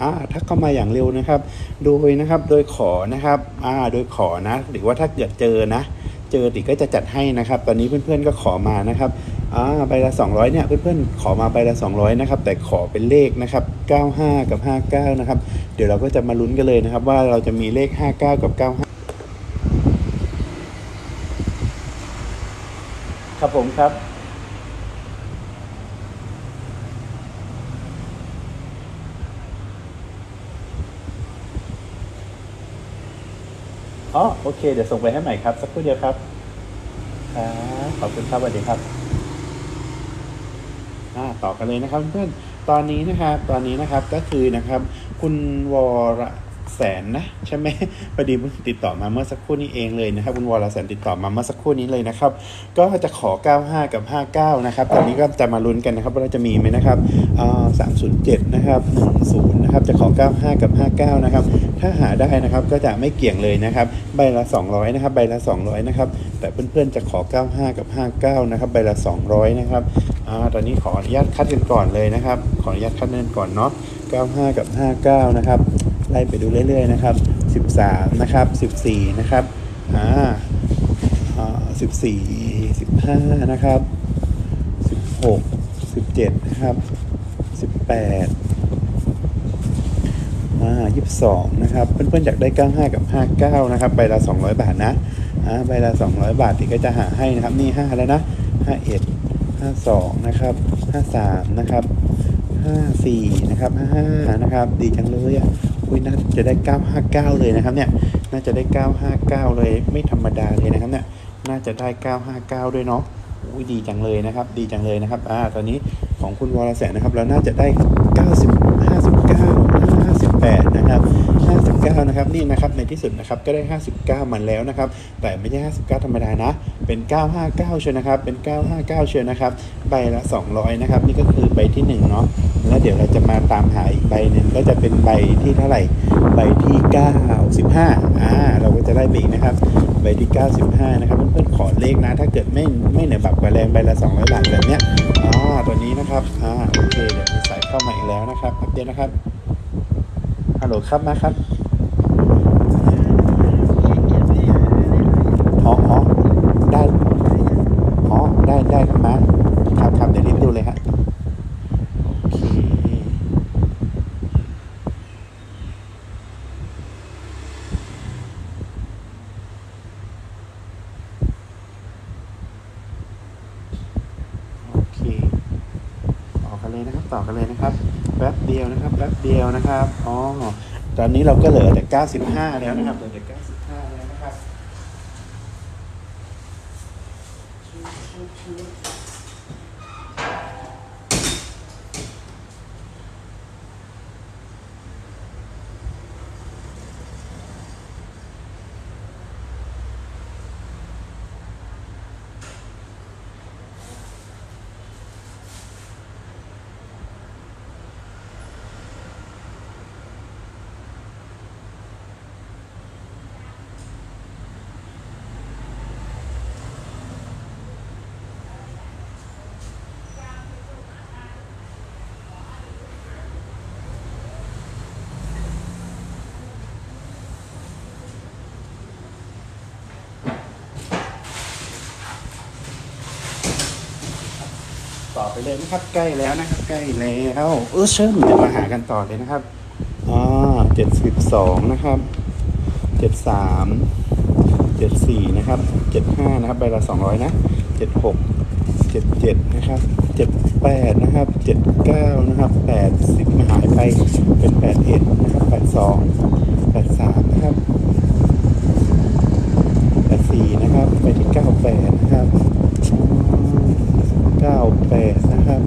อ่าถ้าเข้ามาอย่างเร็วนะครับ โดยนะครับโดยขอนะครับอ่าโดยขอนะหรือว่าถ้าเกิดเจอนะ เจอติก็จะจัดให้นะครับ ตอนนี้เพื่อนๆก็ขอมานะครับอ่าใบละ 200เนี่ยเพื่อนๆขอมาใบละ 200นะครับแต่ขอเป็นเลขนะครับ 95 กับ 59 นะครับ เดี๋ยวเราก็จะมาลุ้นกันเลยนะครับ ว่าเราจะมีเลข 59 กับ 95ครับผมครับ อ๋อโอเค เดี๋ยวส่งไปให้ใหม่ครับ สักครู่เดียวครับครับขอบคุณครับสวัสดีครับอ่าต่อกันเลยนะครับเพื่อนตอนนี้นะครับตอนนี้นะครับก็คือนะครับ คุณวร แสนนะใช่ไหมพอดีเพิ่งติดต่อมาเมื่อสักครู่นี้เองเลยนะครับคุณวรแสนติดต่อมาเมื่อสักครู่นี้เลยนะครับ ก็จะขอ 95 กับ 59 นะครับ ตอนนี้ก็จะมาลุ้นกันนะครับว่าเราจะมีไหมนะครับอ่า307นย์เจ็ดนะครับ10นย์นะครับจะขอ 95 กับ 59 นะครับ ถ้าหาได้นะครับก็จะไม่เกี่ยงเลยนะครับ ใบละ 200 นะครับ ใบละ 200 นะครับ แต่เพื่อนๆจะขอ 95 กับ 59 นะครับ ใบละ 200 นะครับอ่าตอนนี้ขออนุญาตคัดกันก่อนเลยนะครับ ขออนุญาตคัดกันก่อนเนาะ95 กับ 59 นะครับ ไล่ไปดูเรื่อยๆนะครับ 13 นะครับ 14 นะครับอ่าอ่า14 15นะครับ16 17นะครับ18อ่า22นะครับเพื่อนๆอยากได้95กับ59นะครับใบละ200บาทนะอ่าใบละ200บาทที่ก็จะหาให้นะครับนี่5แล้วนะ51 52นะครับ53นะครับ54นะครับ55นะครับ ดีจังเลยอะ อุ้ยน่าจะได้ 959 เลยนะครับเนี่ย น่าจะได้ 959 เลย ไม่ธรรมดาเลยนะครับเนี่ย น่าจะได้ 959 ด้วยเนาะ อุ้ยดีจังเลยนะครับ ดีจังเลยนะครับ อ่า ตอนนี้ของคุณวรแสนนะครับ เราน่าจะได้ 90 50 58 นะครับ 59 นะครับ นี่นะครับ ในที่สุดนะครับ ก็ได้ 59 มันแล้วนะครับ แต่ไม่ใช่ 59 ธรรมดานะ เป็น 959 เชียวนะครับ เป็น 959 เชียวนะครับ ใบละ 200 นะครับ นี่ก็คือใบที่ 1 เนาะ แล้วเดี๋ยวเราจะมาตามหาอีกใบหนึ่งก็จะเป็นใบที่เท่าไหร่ ใบที่ 95อ่า เราก็จะได้ไปอีกนะครับ ใบที่ 95 นะครับ เพื่อนๆ ขอเลขนะ ถ้าเกิดไม่ไม่เหนือบับกว่าแรงใบละ 200 บาทแบบเนี้ยอ่าตัวนี้นะครับ อ่า โอเค เดี๋ยวมีสายเข้ามาอีกแล้วนะครับแป๊บเดียวนะครับ ฮัลโหลครับมาครับอ๋ออ๋อได้อ๋อได้ได้ครับมาครับครับเดี๋ยวรีบดูเลยฮะโอเคโอเคต่อกันเลยนะครับต่อกันเลยนะครับ แป๊บเดียวนะครับแป๊บเดียวนะครับอ๋อตอนนี้เราก็เหลือแต่ 95 แล้วนะครับเหลือแต่ 95 แล้วนะครับ ต่อไปเลยนะครับ ใกล้แล้วนะครับ ใกล้แล้วเออเชิญเดี๋ยวมาหากันต่อเลยนะครับอ่าเจ็ดสิบสองนะครับเจ็ดสามเจ็ดสี่นะครับเจ็ดห้านะครับใบละสองร้อยนะเจ็ดหกเจ็ดเจ็ดนะครับเจ็ดแปดนะครับเจ็ดเก้านะครับแปดสิบหายไปเป็นแปดเอ็ดนะครับแปดสองแปดสามนะครับแปดสี่นะครับไปที่เก้าแปดนะครับ เก้าแปดนะครับ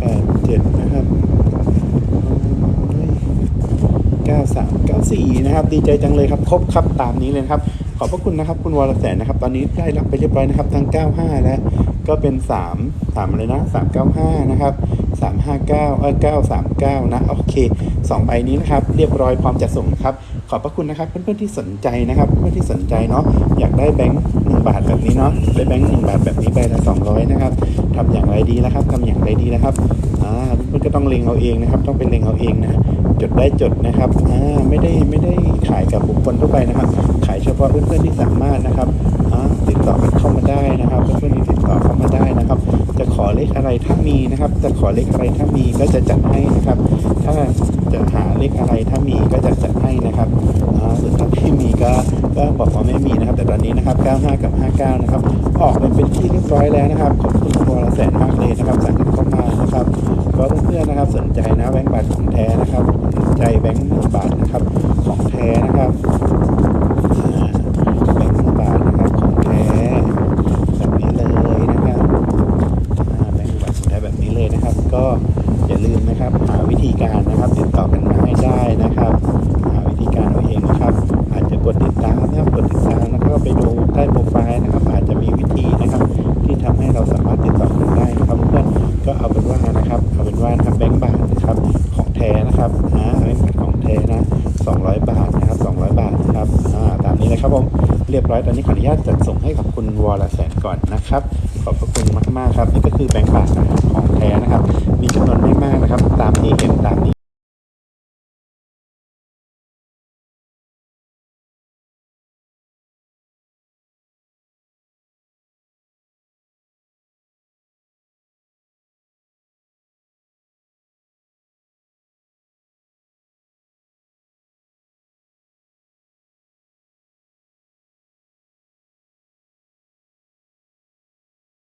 แปดเจ็ดนะครับเก้าสามเก้าสี่ นะครับดีใจจังเลยครับครบครับตามนี้เลยครับ ขอบพระคุณนะครับ คุณวรแสนนะครับ ตอนนี้ได้รับไปเรียบร้อยนะครับทั้ง 95 และก็เป็น 3 3อะไรนะ 395 นะครับ 359เออ939 นะ โอเค2ใบนี้นะครับ เรียบร้อยพร้อมจะส่งครับ ขอบพระคุณนะครับ เพื่อนๆที่สนใจนะครับเพื่อนๆที่สนใจเนาะอยากได้แบงค์หนึ่งบาทแบบนี้เนาะได้แบงค์หนึ่งบาทแบบนี้ใบละสองร้อยนะครับทำอย่างไรดีนะครับทำอย่างไรดีนะครับอ่าเพื่อนๆก็ต้องเล็งเอาเองนะครับ ต้องเป็นเล็งเอาเองนะจดได้จดนะครับอ่าไม่ได้ไม่ได้ขายกับบุคคลทั่วไปนะครับ ขายเฉพาะเพื่อนๆที่สามารถนะครับ ติดต่อกันเข้ามาได้นะครับเพื่อนๆติดต่อเข้ามาได้นะครับ จะขอเลขอะไรถ้ามีนะครับ จะขอเลขอะไรถ้ามีก็จะจัดให้นะครับ ถ้าจะหาเลขอะไรถ้ามีก็จะจัดให้นะครับส่วนถ้าไม่มีก็ก็บอกว่าไม่มีนะครับ แต่ตอนนี้นะครับ 95 กับ 59 นะครับ ออกไปเป็นที่เรียบร้อยแล้วนะครับขอบคุณคุณวรแสนมากเลยนะครับสั่งกันเข้ามานะครับก็เพื่อนๆนะครับสนใจนะแบงก์บาทของแท้นะครับสนใจแบงก์บาทนะครับของแท้นะครับอ่าแบงก์หนึ่งบาทนะครับของแท้แบบนี้เลยนะครับอ่าแบงก์หนึ่งบาทของแท้แบบนี้เลยนะครับ ก็อย่าลืมนะครับหาวิธี การนะครับ ติดต่อกันมาให้ได้นะครับหาวิธีการเอาเองนะครับ อาจจะกดติดตามนะครับกดติดตามแล้วก็ไปดูใต้โปรไฟล์นะครับ อาจจะมีวิธีนะครับ ที่ทำให้เราสามารถติดต่อกันได้นะครับเพื่อนก็เอาเป็นว่านะครับเอาเป็นว่านะครับแบงก์บาทนะครับของแท้นะครับอ่าแบงก์บาทของแท้นะ200 บาทนะครับ200 บาทนะครับอ่าตามนี้นะครับผมเรียบร้อยตอนนี้ขออนุญาตจัดส่งให้กับคุณวรแสนก่อนนะครับ ขอบพระคุณมากๆครับนี่ก็คือแบงก์บาทของแท้นะครับ มีจำนวนไม่มากนะครับ ตามที่เห็น